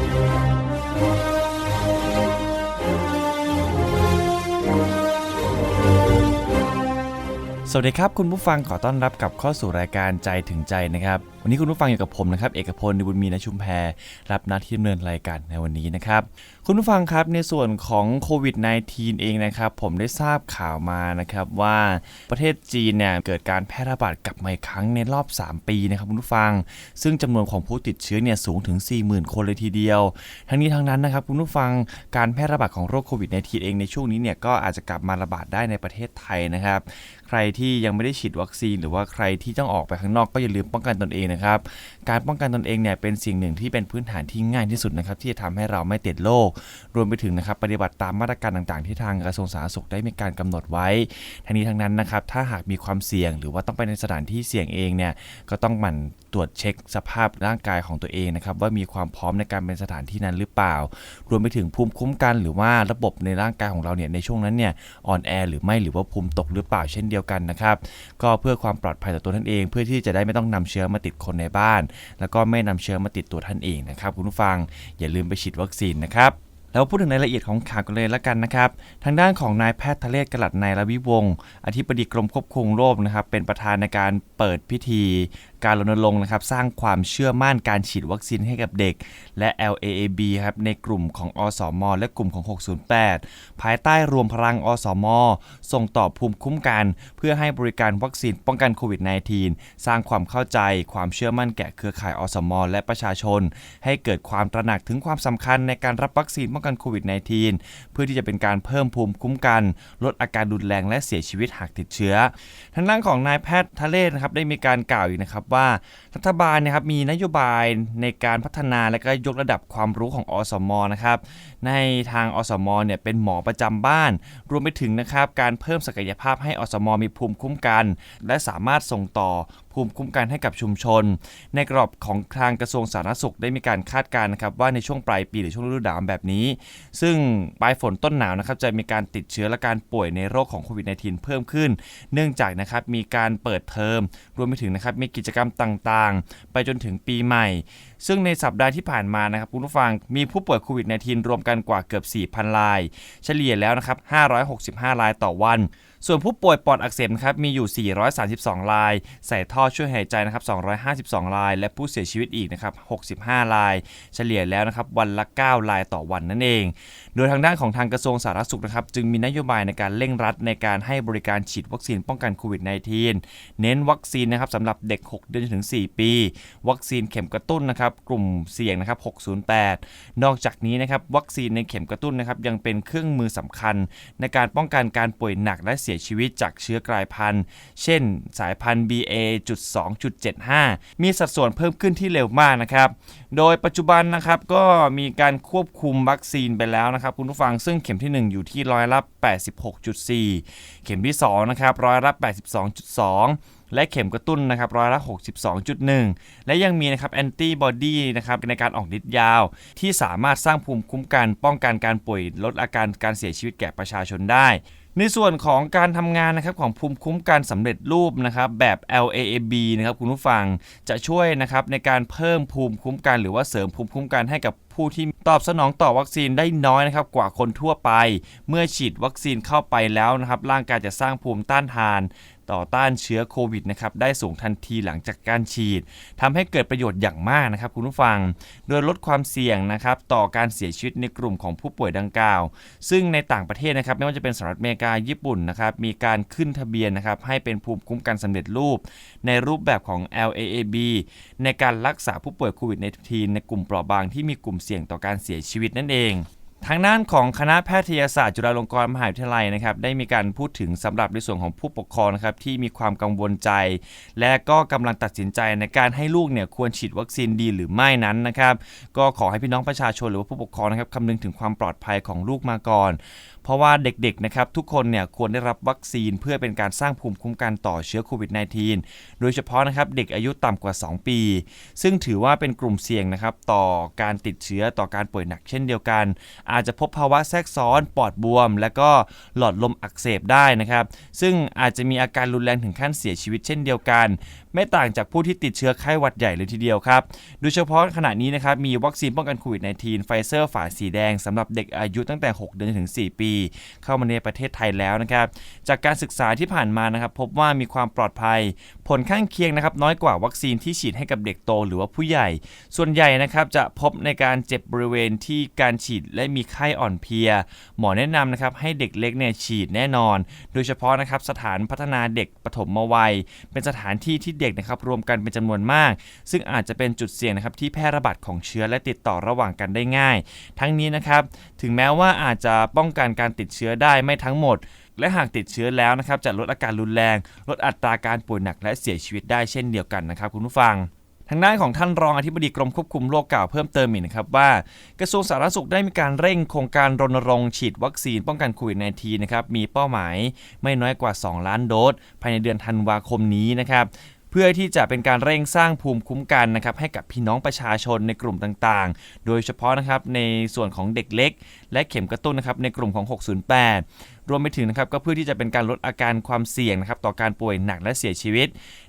Thank you. สวัสดีครับ คุณผู้ฟังขอต้อนรับกลับเข้าสู่รายการใจถึงใจนะครับ วันนี้คุณผู้ฟังอยู่กับผมนะครับเอกพลนิบุญมีนชุมแพรรับหน้าที่ดำเนินรายการในวันนี้นะครับ คุณผู้ฟังครับในส่วนของโควิด -19 เองนะครับ ผมได้ทราบข่าวมานะครับว่าประเทศจีนเนี่ยเกิดการแพร่ระบาดกลับมาอีกครั้งในรอบ 3 ปีนะครับคุณผู้ฟัง ซึ่งจำนวนของผู้ติดเชื้อเนี่ยสูงถึง 40,000 คนเลยทีเดียว ทั้งนี้ทั้งนั้นนะครับคุณผู้ฟังการแพร่ระบาดของโรคโควิด -19 เองในช่วงนี้เนี่ยก็อาจจะกลับมาระบาดได้ในประเทศไทยนะครับ ใครที่ยังไม่ได้ฉีดวัคซีน หรือว่าใครที่ต้องออกไปข้างนอกก็อย่าลืมป้องกันตนเองนะครับ การป้องกันตนเองเนี่ยเป็นสิ่งหนึ่งที่เป็นพื้นฐานที่ง่ายที่สุดนะครับที่จะทำให้เราไม่ติดโรครวมไปถึงนะครับปฏิบัติตามมาตรการต่างๆ ที่ทางกระทรวงสาธารณสุขได้มีการกำหนดไว้ ทั้งนี้ทั้งนั้นนะครับถ้าหากมีความเสี่ยง หรือว่าต้องไปในสถานที่เสี่ยงเองเนี่ยก็ต้องหมั่น ตรวจเช็คสภาพร่างกายของตัวเองนะครับว่ามีความพร้อมในการเป็นสถานที่นั้นหรือเปล่า รวมไปถึงภูมิคุ้มกัน หรือว่าระบบในร่างกายของเราเนี่ยในช่วงนั้นเนี่ยอ่อนแอหรือไม่หรือว่าภูมิตกหรือเปล่าเช่นเดียวกันนะครับก็เพื่อความปลอดภัยต่อตัวท่านเอง เพื่อที่จะได้ไม่ต้องนำเชื้อมาติดคนในบ้าน แล้วก็ไม่นำเชื้อมาติดตัวท่านเองนะครับคุณผู้ฟังอย่าลืมไปฉีดวัคซีนนะครับแล้วพูดถึงรายละเอียดของข่าวกันเลยละกันนะครับ ทางด้านของนายแพทย์ทะเลศกลัดนายรวิวงศ์อธิบดีกรมควบคุมโรคนะครับ เป็นประธานในการเปิดพิธี การรณรงค์นะครับสร้างความเชื่อมั่นการฉีดวัคซีนให้กับเด็ก และ LAAB ครับในกลุ่มของอสม และกลุ่มของ 608 ภายใต้รวมพลังอสม ส่งต่อภูมิคุ้มกัน เพื่อให้บริการวัคซีนป้องกันโควิด -19 สร้างความเข้าใจความเชื่อมั่นแก่เครือข่ายอสม และประชาชน ให้เกิดความตระหนักถึงความสำคัญในการรับวัคซีนป้องกันโควิด -19 เพื่อที่จะเป็นการเพิ่มภูมิคุ้มกัน ลดอาการรุนแรงและเสียชีวิตหากติดเชื้อทางด้านของนายแพทย์ทะเลนะครับได้มีการกล่าวอีกนะครับว่ารัฐบาลนะครับมีนโยบายในการพัฒนาและก็ยกระดับความรู้ของอสมนะครับในทางอสมเนี่ยเป็นหมอประจำบ้าน รวมไปถึงนะครับการเพิ่มศักยภาพให้อสมมีภูมิคุ้มกัน และสามารถส่งต่อ ภูมิคุ้มกันให้กับชุมชน ในกรอบของทางกระทรวงสาธารณสุขได้มีการคาดการณ์นะครับว่าในช่วงปลายปีหรือช่วงฤดูหนาวแบบนี้ ซึ่งปลายฝนต้นหนาวนะครับจะมีการติดเชื้อและการป่วยในโรคของโควิด -19 เพิ่มขึ้น เนื่องจากนะครับมีการเปิดเทอมรวมไปถึงนะครับมีกิจกรรมต่างๆ ไปจนถึงปีใหม่ ซึ่งในสัปดาห์ที่ผ่านมานะครับคุณผู้ฟังมีผู้ป่วยโควิด -19 รวมกันกว่าเกือบ 4,000 ราย เฉลี่ยแล้วนะครับ565 รายต่อวัน ส่วนผู้ป่วยปอดอักเสบครับมีอยู่ 432 ราย ใส่ท่อช่วยหายใจนะครับ 252 ราย และผู้เสียชีวิตอีกนะครับ 65 ราย เฉลี่ยแล้วนะครับวันละ 9 รายต่อวันนั่นเอง โดยทางด้านของทางกระทรวงสาธารณสุขนะครับจึงมีนโยบายในการเร่งรัดในการให้บริการฉีดวัคซีนป้องกันโควิด -19 เน้นวัคซีนนะครับสำหรับเด็ก 6 เดือนถึง 4 ปี วัคซีนเข็มกระตุ้นนะครับกลุ่มเสี่ยงนะครับ 608 นอกจากนี้นะครับวัคซีนในเข็มกระตุ้นนะครับยังเป็นเครื่องมือสำคัญ ในการป้องกันการป่วยหนักและเสียียชีวิตจากเชื้อกลายพันธุ์ เช่น สายพันธุ์ BA.2.75 มีสัดส่วนเพิ่มขึ้นที่เร็วมากนะครับ โดยปัจจุบันนะครับก็มีการควบคุมวัคซีนไปแล้วนะครับคุณผู้ฟังซึ่งเข็มที่ 1 อยู่ที่ร้อยละ 86.4 เข็มที่2นะครับร้อยละ 82.2และเข็มกระตุ้นนะครับร้อยละ62.1 และยังมีนะครับแอนติบอดีนะครับในการออกฤทธิ์ยาว ที่สามารถสร้างภูมิคุ้มกัน ป้องกันการป่วยลดอาการการเสียชีวิตแก่ประชาชนได้ ในส่วนของการทำงานนะครับของภูมิคุ้มกันสำเร็จรูปนะครับแบบ LAAB นะครับคุณผู้ฟังจะช่วยนะครับในการเพิ่มภูมิคุ้มกัน หรือว่าเสริมภูมิคุ้มกันให้กับผู้ที่ตอบสนองต่อวัคซีนได้น้อยนะครับกว่าคนทั่วไป เมื่อฉีดวัคซีนเข้าไปแล้วนะครับร่างกายจะสร้างภูมิต้านทาน ต่อต้านเชื้อโควิดนะครับได้สูงทันทีหลังจากการฉีดทำให้เกิดประโยชน์อย่างมากนะครับคุณผู้ฟัง โดยลดความเสี่ยงนะครับต่อการเสียชีวิตในกลุ่มของผู้ป่วยดังกล่าว ซึ่งในต่างประเทศนะครับไม่ว่าจะเป็นสหรัฐอเมริกาญี่ปุ่นนะครับมีการขึ้นทะเบียนนะครับให้เป็นภูมิคุ้มกันสำเร็จรูป ในรูปแบบของ LAAB ในการรักษาผู้ป่วยโควิด -19 ในกลุ่มเปราะบางที่มีกลุ่มเสี่ยงต่อการเสียชีวิตนั่นเอง ทางด้านของคณะแพทยศาสตร์จุฬาลงกรณ์มหาวิทยาลัยนะครับได้มีการพูดถึงสำหรับในส่วนของผู้ปกครองนะครับที่มีความกังวลใจ และก็กำลังตัดสินใจในการให้ลูกเนี่ยควรฉีดวัคซีนดีหรือไม่นั้นนะครับ ก็ขอให้พี่น้องประชาชนหรือว่าผู้ปกครองนะครับคำนึงถึงความปลอดภัยของลูกมาก่อนเพราะว่าเด็กๆนะครับทุกคนเนี่ยควรได้รับวัคซีนเพื่อเป็นการสร้างภูมิคุ้มกันต่อเชื้อโควิด -19 โดยเฉพาะนะครับเด็กอายุต่ำกว่า 2 ปี ซึ่งถือว่าเป็นกลุ่มเสี่ยงนะครับต่อการติดเชื้อต่อการป่วยหนักเช่นเดียวกัน อาจจะพบภาวะแทรกซ้อนปอดบวม และก็หลอดลมอักเสบได้นะครับ ซึ่งอาจจะมีอาการรุนแรงถึงขั้นเสียชีวิตเช่นเดียวกันไม่ต่างจากผู้ที่ติดเชื้อไข้หวัดใหญ่เลยทีเดียวครับ โดยเฉพาะขณะนี้นะครับมีวัคซีนป้องกันโควิด -19 ไฟเซอร์ฝาสีแดงสำหรับเด็กอายุตั้งแต่ 6 เดือนจนถึง 4 ปี เข้ามาในประเทศไทยแล้วนะครับ จากการศึกษาที่ผ่านมานะครับ พบว่ามีความปลอดภัย ผลข้างเคียงนะครับน้อยกว่าวัคซีนที่ฉีดให้กับเด็กโตหรือว่าผู้ใหญ่ ส่วนใหญ่นะครับจะพบในการเจ็บบริเวณที่การฉีดและมีไข้อ่อนเพลีย หมอแนะนำนะครับให้เด็กเล็กเนี่ยฉีดแน่นอน โดยเฉพาะนะครับสถานพัฒนาเด็กปฐมวัย เป็นสถานที่ที่เด็กนะครับรวมกันเป็นจำนวนมาก ซึ่งอาจจะเป็นจุดเสี่ยงนะครับที่แพร่ระบาดของเชื้อและติดต่อระหว่างกันได้ง่าย ทั้งนี้นะครับถึงแม้ว่าอาจจะป้องกันการติดเชื้อได้ไม่ทั้งหมด และหากติดเชื้อแล้วนะครับจะลดอาการรุนแรง ลดอัตราการป่วยหนักและเสียชีวิตได้เช่นเดียวกันนะครับคุณผู้ฟังทางด้านของท่านรองอธิบดีกรมควบคุมโรคกล่าวเพิ่มเติมอีกนะครับว่ากระทรวงสาธารณสุขได้มีการเร่งโครงการรณรงค์ฉีดวัคซีนป้องกันโควิด -19 นะครับมีเป้าหมายไม่น้อยกว่า 2 ล้านโดสภายในเดือนธันวาคมนี้นะครับ เพื่อที่จะเป็นการเร่งสร้างภูมิคุ้มกันนะครับให้กับพี่น้องประชาชนในกลุ่มต่างๆ โดยเฉพาะนะครับในส่วนของเด็กเล็ก และเข็มกระตุ้นนะครับในกลุ่มของ 608รวมไปถึงนะครับก็เพื่อที่จะเป็นการลดอาการความเสี่ยงนะครับต่อการป่วยหนักและเสียชีวิต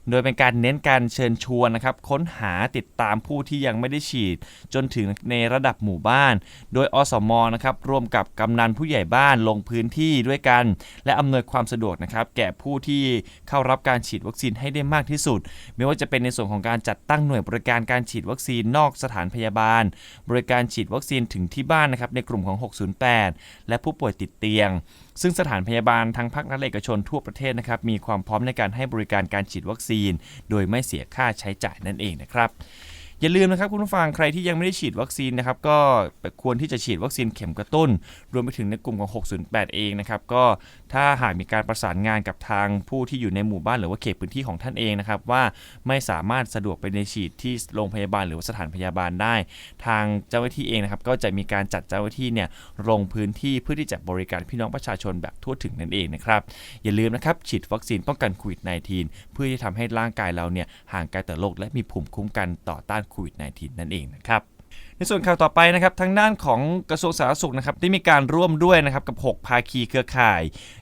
โดยเป็นการเน้นการเชิญชวนนะครับค้นหาติดตามผู้ที่ยังไม่ได้ฉีด จนถึงในระดับหมู่บ้าน โดยอสมนะครับร่วมกับกำนันผู้ใหญ่บ้านลงพื้นที่ด้วยกัน และอำนวยความสะดวกนะครับแก่ผู้ที่เข้ารับการฉีดวัคซีนให้ได้มากที่สุด ไม่ว่าจะเป็นในส่วนของการจัดตั้งหน่วยบริการการฉีดวัคซีนนอกสถานพยาบาล บริการฉีดวัคซีนถึงที่บ้านนะครับในกลุ่มของ 608 และผู้ป่วยติดเตียงซึ่งสถานพยาบาลทั้งภาครัฐและเอกชนทั่วประเทศนะครับมีความพร้อมในการให้บริการการฉีดวัคซีน โดยไม่เสียค่าใช้จ่ายนั่นเองนะครับอย่าลืมนะครับคุณผู้ฟังใครที่ยังไม่ได้ฉีดวัคซีนนะครับก็ควรที่จะฉีดวัคซีนเข็มกระตุ้น รวมไปถึงในกลุ่มของ 608 เองนะครับก็ ถ้าหากมีการประสานงานกับทางผู้ที่อยู่ในหมู่บ้านหรือว่าเขตพื้นที่ของท่านเองนะครับ ว่าไม่สามารถสะดวกไปในฉีดที่โรงพยาบาลหรือว่าสถานพยาบาลได้ ทางเจ้าหน้าที่เองนะครับก็จะมีการจัดเจ้าหน้าที่เนี่ยลงพื้นที่เพื่อที่จะบริการพี่น้องประชาชนแบบทั่วถึงนั่นเองนะครับอย่าลืมนะครับฉีดวัคซีนป้องกันโควิด -19 เพื่อที่ทำให้ร่างกายเราเนี่ยห่างไกลต่อโรคและมีภูมิคุ้มกันต่อต้านโควิด -19 นั่นเองนะครับ ในส่วนข่าวต่อไปนะครับทางด้านของกระทรวงสาธารณสุขนะครับได้มีการร่วมด้วยนะครับกับ 6 ภาคีเครือข่าย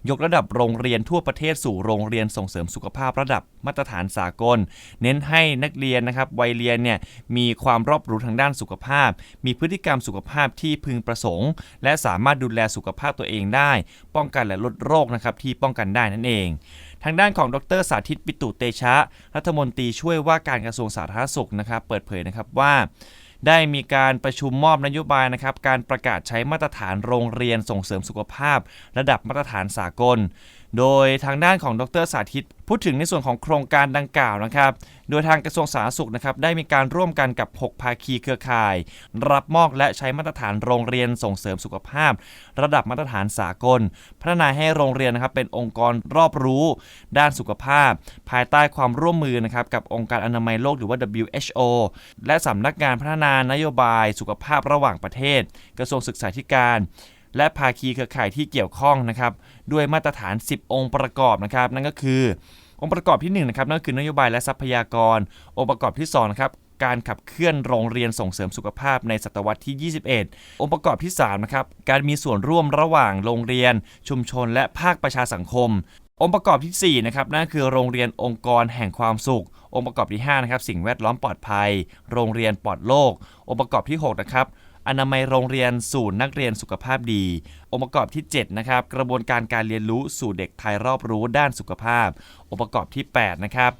ยกระดับโรงเรียนทั่วประเทศสู่โรงเรียนส่งเสริมสุขภาพระดับมาตรฐานสากล เน้นให้นักเรียนนะครับวัยเรียนเนี่ยมีความรอบรู้ทางด้านสุขภาพ มีพฤติกรรมสุขภาพที่พึงประสงค์ และสามารถดูแลสุขภาพตัวเองได้ ป้องกันและลดโรคนะครับที่ป้องกันได้นั่นเองทางด้านของดรสาธิตปิตุเตชะ รัฐมนตรีช่วยว่าการกระทรวงสาธารณสุขนะครับ เปิดเผยนะครับว่า ได้มีการประชุมมอบนโยบายนะครับการประกาศใช้มาตรฐานโรงเรียนส่งเสริมสุขภาพ ระดับมาตรฐานสากล โดยทางด้านของดรสาธิต พูดถึงในส่วนของโครงการดังกล่าวนะครับ โดยทางกระทรวงสาธารณสุขนะครับได้มีการร่วมกันกับ 6 ภาคีเครือข่าย รับมอบและใช้มาตรฐานโรงเรียนส่งเสริมสุขภาพ ระดับมาตรฐานสากล พัฒนาให้โรงเรียนนะครับเป็นองค์กรรอบรู้ ด้านสุขภาพ ภายใต้ความร่วมมือนะครับกับองค์การอนามัยโลกหรือว่า WHO และสำนักงานพัฒนานโยบายสุขภาพระหว่างประเทศ กระทรวงศึกษาธิการ และภาคีเครือข่ายที่เกี่ยวข้องนะครับด้วยมาตรฐาน 10 องค์ประกอบนะครับ นั่นก็คือ องค์ประกอบที่1นะครับนั่นคือนโยบายและทรัพยากร องค์ประกอบที่2นะครับการขับเคลื่อนโรงเรียนส่งเสริมสุขภาพในศตวรรษที่ 21 องค์ประกอบที่3นะครับการมีส่วนร่วมระหว่างโรงเรียน ชุมชน และภาคประชาสังคม องค์ประกอบที่4นะครับนั่นคือโรงเรียนองค์กรแห่งความสุข องค์ประกอบที่5นะครับสิ่งแวดล้อมปลอดภัย โรงเรียนปลอดโรคองค์ประกอบที่6นะครับ อนามัยโรงเรียนสู่นักเรียนสุขภาพดี องค์ประกอบที่7นะครับกระบวนการการเรียนรู้สู่เด็กไทยรอบรู้ด้านสุขภาพ องค์ประกอบที่8นะครับ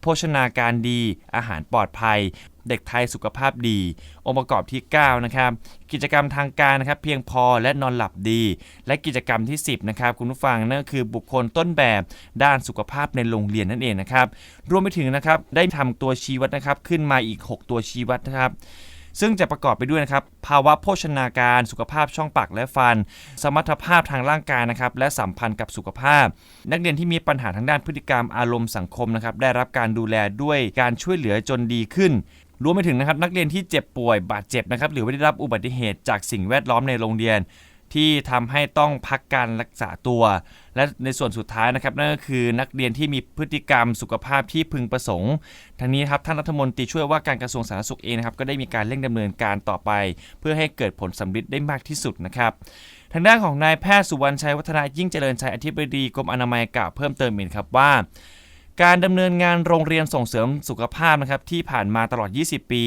โภชนาการดีอาหารปลอดภัย เด็กไทยสุขภาพดี องค์ประกอบที่9นะครับกิจกรรมทางการนะครับเพียงพอและนอนหลับดี และกิจกรรมที่ 10นะครับคุณผู้ฟังนั่นก็คือบุคคลต้นแบบด้านสุขภาพในโรงเรียนนั่นเองนะครับรวมไปถึงนะครับได้ทำตัวชี้วัดนะครับขึ้นมาอีก 6 ตัวชี้วัดนะครับ ซึ่งจะประกอบไปด้วยนะครับภาวะโภชนาการ สุขภาพช่องปากและฟัน สมรรถภาพทางร่างกายนะครับและสัมพันธ์กับสุขภาพ นักเรียนที่มีปัญหาทางด้านพฤติกรรมอารมณ์สังคมนะครับได้รับการดูแลด้วยการช่วยเหลือจนดีขึ้นรวมไปถึงนะครับนักเรียนที่เจ็บป่วยบาดเจ็บนะครับหรือว่าได้รับอุบัติเหตุจากสิ่งแวดล้อมในโรงเรียน ที่ทำให้ต้องพักการรักษาตัว และในส่วนสุดท้ายนะครับนั่นก็คือนักเรียนที่มีพฤติกรรมสุขภาพที่พึงประสงค์ทั้งนี้ครับท่านรัฐมนตรีช่วยว่าการกระทรวงสาธารณสุขเองนะครับก็ได้มีการเร่งดำเนินการต่อไป เพื่อให้เกิดผลสำเร็จได้มากที่สุดนะครับทางด้านของนายแพทย์สุวรรณชัยวัฒนายิ่งเจริญชัยอธิบดีกรมอนามัยกล่าวเพิ่มเติมอีกครับว่าการดำเนินงานโรงเรียนส่งเสริมสุขภาพนะครับที่ผ่านมาตลอด 20 ปี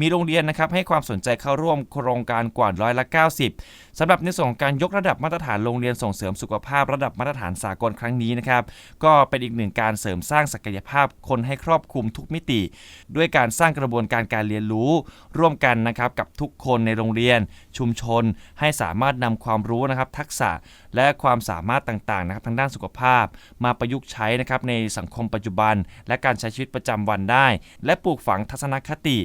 มีโรงเรียนนะครับให้ความสนใจเข้าร่วมโครงการกว่าร้อยละ 90สำหรับในส่วนของการยกระดับมาตรฐานโรงเรียนส่งเสริมสุขภาพระดับมาตรฐานสากลครั้งนี้นะครับก็เป็นอีกหนึ่งการเสริมสร้างศักยภาพคนให้ครอบคลุมทุกมิติ ด้วยการสร้างกระบวนการการเรียนรู้ ร่วมกันนะครับกับทุกคนในโรงเรียน ชุมชน ให้สามารถนำความรู้นะครับทักษะและความสามารถต่างๆนะครับทางด้านสุขภาพ มาประยุกต์ใช้นะครับในสังคมปัจจุบัน และการใช้ชีวิตประจำวันได้ และปลูกฝังทัศนคติ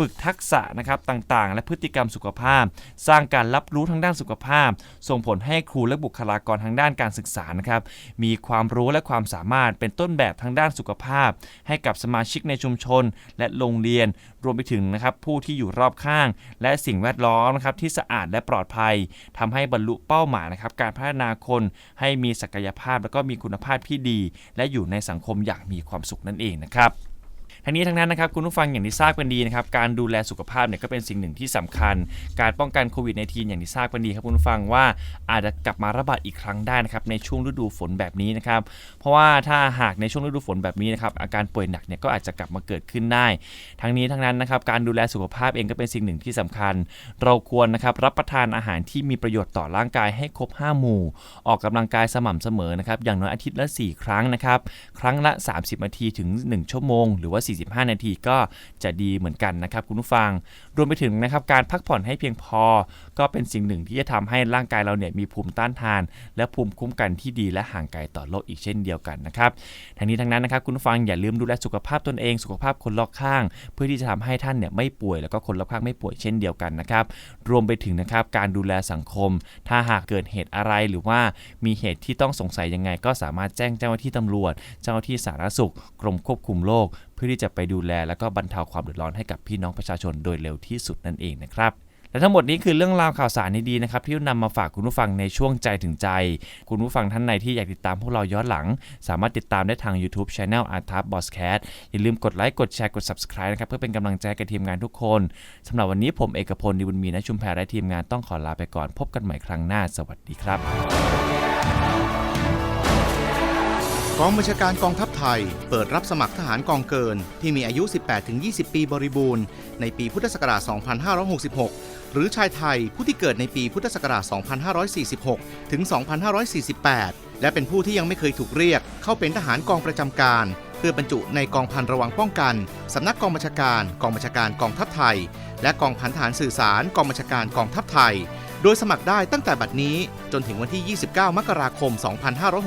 ฝึกทักษะนะครับต่างๆ และพฤติกรรมสุขภาพ สร้างการรับรู้ทางด้านสุขภาพ ส่งผลให้ครูและบุคลากรทางด้านการศึกษานะครับมีความรู้และความสามารถเป็นต้นแบบทางด้านสุขภาพ ให้กับสมาชิกในชุมชน และโรงเรียน รวมไปถึงนะครับผู้ที่อยู่รอบข้าง และสิ่งแวดล้อมนะครับที่สะอาดและปลอดภัยทำให้บรรลุเป้าหมายนะครับการพัฒนาคนให้มีศักยภาพ และก็มีคุณภาพที่ดี และอยู่ในสังคมอย่างมีความสุขนั่นเองนะครับ ทั้งนี้ทั้งนั้นนะครับคุณผู้ฟังอย่างที่ทราบกันดีนะครับการดูแลสุขภาพเนี่ยก็เป็นสิ่งหนึ่งที่สำคัญ การป้องกันโควิด -19 อย่างที่ทราบกันดีครับคุณผู้ฟังว่าอาจจะกลับมาระบาดอีกครั้งได้นะครับในช่วงฤดูฝนแบบนี้นะครับเพราะว่าถ้าหากในช่วงฤดูฝนแบบนี้นะครับอาการป่วยหนักเนี่ยก็อาจจะกลับมาเกิดขึ้นได้ ทั้งนี้ทั้งนั้นนะครับการดูแลสุขภาพเองก็เป็นสิ่งหนึ่งที่สำคัญ เราควรนะครับรับประทานอาหารที่มีประโยชน์ต่อร่างกายให้ครบ 5 หมู่ ออกกำลังกายสม่ำเสมอนะครับอย่างน้อยอาทิตย์ละ 4 ครั้งนะครับครั้งละ 30นาทีถึง 1 ชั่วโมง หรือว่า45 นาทีก็จะดีเหมือนกันนะครับคุณผู้ฟัง รวมไปถึงนะครับการพักผ่อนให้เพียงพอ ก็เป็นสิ่งหนึ่งที่จะทำให้ร่างกายเราเนี่ยมีภูมิต้านทาน และภูมิคุ้มกันที่ดีและห่างไกลต่อโรคอีกเช่นเดียวกันนะครับทั้งนี้ทั้งนั้นนะครับคุณผู้ฟังอย่าลืมดูแลสุขภาพตนเองสุขภาพคนรอบข้าง เพื่อที่จะทำให้ท่านเนี่ยไม่ป่วยแล้วก็คนรอบข้างไม่ป่วยเช่นเดียวกันนะครับรวมไปถึงนะครับการดูแลสังคม ถ้าหากเกิดเหตุอะไรหรือว่ามีเหตุที่ต้องสงสัยยังไง ก็สามารถแจ้งเจ้าหน้าที่ตำรวจ เจ้าหน้าที่สาธารณสุข กรมควบคุมโรค พื่อที่จะไปดูแลแล้วก็บรรเทาความเดือดร้อนให้กับพี่น้องประชาชนโดยเร็วที่สุดนั่นเองนะครับและทั้งหมดนี้คือเรื่องราวข่าวสารดีๆนะครับที่นำมาฝากคุณผู้ฟังในช่วงใจถึงใจ คุณผู้ฟังท่านใดที่อยากติดตามพวกเราย้อนหลัง สามารถติดตามได้ทาง YouTube Channel a r t a p b o s c a t อย่าลืมกดไลค์กดแชร์กด Subscribe นะครับเพื่อเป็นกำลังใจกับทีมงานทุกคนสำหรับวันนี้ผมเอกพลดิบุญมีนะชุมแพรและทีมงานต้องขอลาไปก่อน พบกันใหม่ครั้งหน้า สวัสดีครับ กองบัญชาการกองทัพไทย เปิดรับสมัครทหารกองเกิน ที่มีอายุ 18-20 ปีบริบูรณ์ ในปีพุทธศักราช 2566 หรือชายไทยผู้ที่เกิดในปีพุทธศักราช 2546 ถึง 2548 และเป็นผู้ที่ยังไม่เคยถูกเรียก เข้าเป็นทหารกองประจำการ เพื่อบรรจุในกองพันระวังป้องกัน สำนักกองบัญชาการ กองบัญชาการกองทัพไทย และกองพันทหารสื่อสาร กองบัญชาการกองทัพไทย โดยสมัครได้ตั้งแต่บัดนี้จนถึงวันที่ 29 มกราคม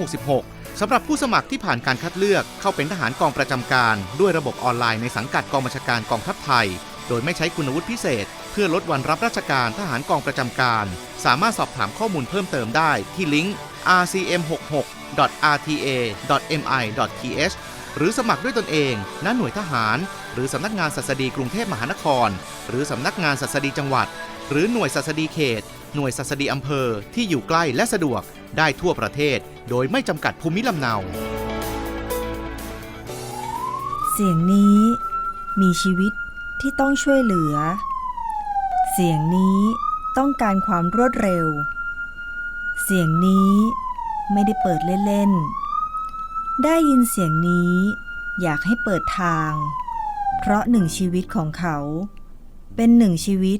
2566 สำหรับผู้สมัครที่ผ่านการคัดเลือกเข้าเป็นทหารกองประจำการ ด้วยระบบออนไลน์ในสังกัดกองบัญชาการกองทัพไทย โดยไม่ใช้คุณวุฒิพิเศษ เพื่อลดวันรับราชการทหารกองประจำการ สามารถสอบถามข้อมูลเพิ่มเติมได้ที่ลิงก์ rcm66.rta.mi.th หรือสมัครด้วยตนเองณหน่วยทหาร หรือสำนักงานศัสดีกรุงเทพมหานคร หรือสำนักงานศัสดีจังหวัด หรือหน่วยศัสดีเขต หน่วยศัสดีอำเภอที่อยู่ใกล้และสะดวกได้ทั่วประเทศ โดยไม่จำกัดภูมิลำเนา เสียงนี้มีชีวิตที่ต้องช่วยเหลือ เสียงนี้ต้องการความรวดเร็ว เสียงนี้ไม่ได้เปิดเล่นๆ ได้ยินเสียงนี้อยากให้เปิดทาง เพราะหนึ่งชีวิตของเขา เป็นหนึ่งชีวิต